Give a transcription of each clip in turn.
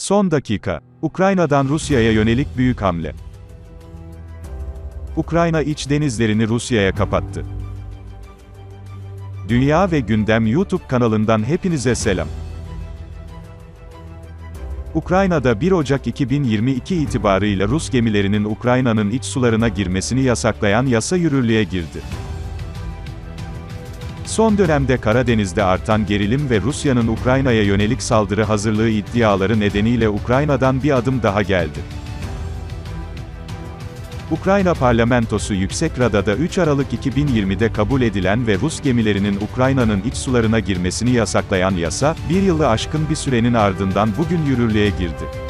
Son dakika. Ukrayna'dan Rusya'ya yönelik büyük hamle. Ukrayna iç denizlerini Rusya'ya kapattı. Dünya ve Gündem YouTube kanalından hepinize selam. Ukrayna'da 1 Ocak 2022 itibarıyla Rus gemilerinin Ukrayna'nın iç sularına girmesini yasaklayan yasa yürürlüğe girdi. Son dönemde Karadeniz'de artan gerilim ve Rusya'nın Ukrayna'ya yönelik saldırı hazırlığı iddiaları nedeniyle Ukrayna'dan bir adım daha geldi. Ukrayna Parlamentosu Yüksek Rada'da 3 Aralık 2020'de kabul edilen ve Rus gemilerinin Ukrayna'nın iç sularına girmesini yasaklayan yasa, bir yılı aşkın bir sürenin ardından bugün yürürlüğe girdi.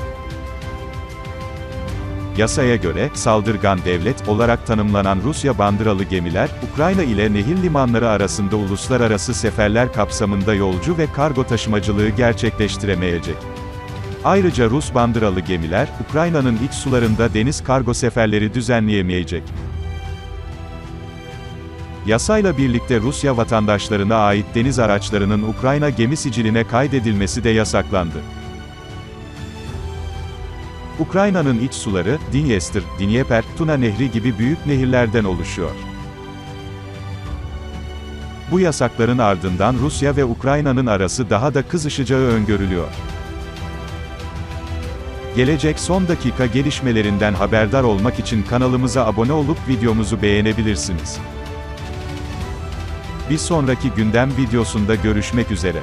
Yasaya göre, saldırgan devlet olarak tanımlanan Rusya bandıralı gemiler, Ukrayna ile nehir limanları arasında uluslararası seferler kapsamında yolcu ve kargo taşımacılığı gerçekleştiremeyecek. Ayrıca Rus bandıralı gemiler, Ukrayna'nın iç sularında deniz kargo seferleri düzenleyemeyecek. Yasayla birlikte Rusya vatandaşlarına ait deniz araçlarının Ukrayna gemi siciline kaydedilmesi de yasaklandı. Ukrayna'nın iç suları, Dniester, Dnieper, Tuna Nehri gibi büyük nehirlerden oluşuyor. Bu yasakların ardından Rusya ve Ukrayna'nın arası daha da kızışacağı öngörülüyor. Gelecek son dakika gelişmelerinden haberdar olmak için kanalımıza abone olup videomuzu beğenebilirsiniz. Bir sonraki gündem videosunda görüşmek üzere.